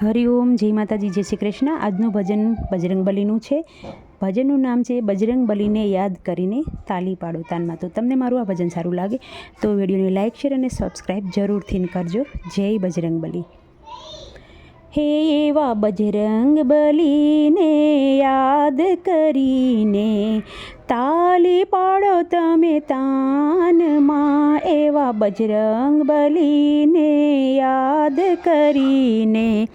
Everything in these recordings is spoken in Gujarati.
હરિઓમ જય માતાજી, જય શ્રી કૃષ્ણ. આજનું ભજન બજરંગ બલીનું છે. ભજનનું નામ છે બજરંગ બલીને યાદ કરીને તાલી પાડો તાનમાં. તો તમને મારું આ ભજન સારું લાગે તો વિડીયોને લાઇક શેર અને સબસ્ક્રાઈબ જરૂરથી કરજો. જય બજરંગ બલી. હે એવા બજરંગ બલીને યાદ કરીને તાલી પાડો તમે તાનમાં એવા બજરંગ બલીને યાદ કરીને.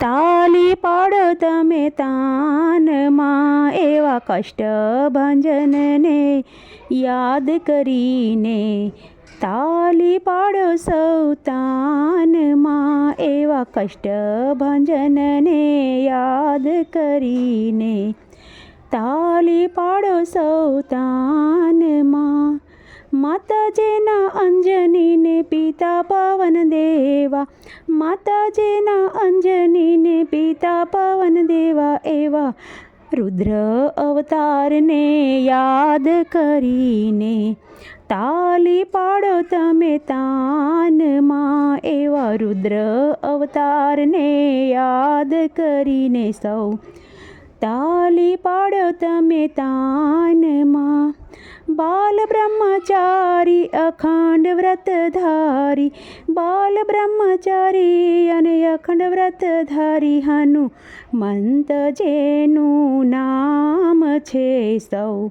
તાલી પાડો તમે તાનમાં એવા કષ્ટ ભંજનને યાદ કરીને. તાલી પાડો સૌ તાનમાં એવા કષ્ટ ભંજનને યાદ કરીને. તાલી પાડો સૌ તાનમાં માતાજીના અંજનીને પિતા પવન દેવા. માતાજીના અંજનીને પિતા પવન દેવા એવા. રુદ્ર અવતારને યાદ કરીને તાલી પાડો તમે તાનમાં એવા. રુદ્ર અવતારને યાદ કરીને સૌ તાલી પાડો તમે તાનમાં. બાલ બ્રહ્મચારી અખંડ વ્રતધારી બાલ બ્રહ્મચારી અને અખંડ વ્રતધારી હનુ મંત જેનું નામ છે સૌ.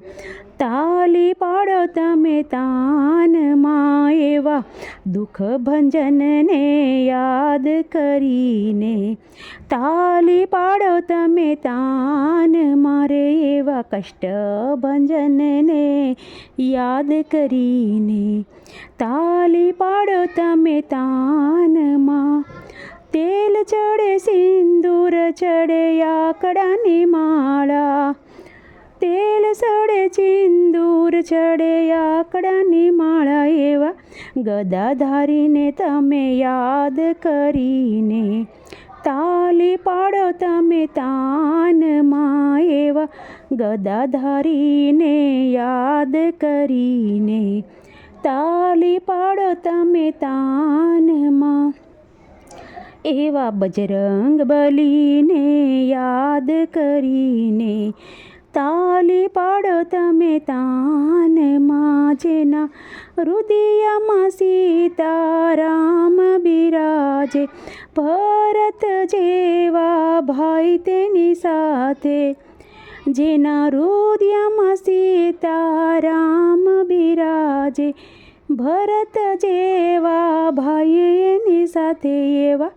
તાલી પાડો તમે તાનમાં. એવા દુઃખ ભંજનને યાદ કરીને, તાલી પાડો તમે તાન મારે એવા કષ્ટ ભંજનને યાદ કરીને, તાલી પાડો તમે તાનમાં તેલ ચડે સિંદૂર ચડે આકડાની માળા તેલ સડે, ચિંદૂર ચડે, આકડાની માળા એવા ગદા ધારીને તમે યાદ કરીને તાલી પાડો તમે તાનમાં એવા ગદાધારીને યાદ કરીને તાલી પાડો તમે તાનમાં એવા બજરંગ બલીને યાદ કરીને તાલી પાડો તમે તાનમાં જેના હૃદયમાં સીતારામ બિરાજે. ભરત જેવા ભાઈ તેની સાથે, જેના હૃદયમાં સીતારામ બિરાજે. ભરત જેવા ભાઈ એની સાથે એવા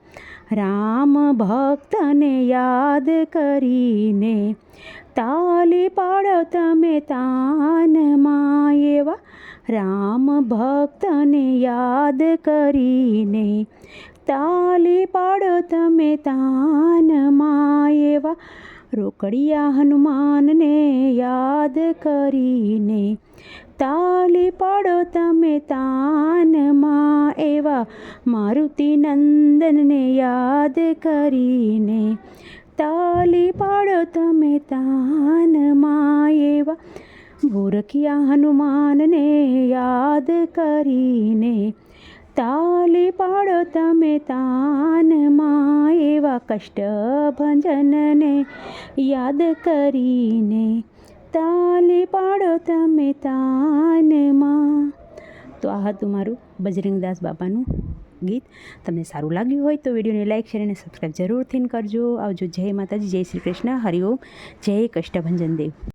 રામ ભક્તને યાદ કરીને તાલી પાડો તમે તાનમાં એવા રામ ભક્તને યાદ કરીને તાલી પાડો તમે તાનમાં એવા રોકડિયા હનુમાનને યાદ કરીને તાલી પાડો તમે તાનમાં એવા મારુતિ નંદનને યાદ કરીને. તાલી પાડો તમે તાનમાં એવા ભૂરખિયા હનુમાનને યાદ કરીને. તાલી પાડો તમે તાનમાં એવા કષ્ટ ભજનને યાદ કરીને. તમે તાનમાં. તો આ હતું મારું બજરંગદાસ બાપાનું ગીત. તમને સારું લાગ્યું હોય તો વિડીયોને લાઇક શેર અને સબસ્ક્રાઈબ જરૂરથી કરજો. આવજો જય માતાજી, જય શ્રી કૃષ્ણ. હરિઓમ જય કષ્ટભંજન દેવ.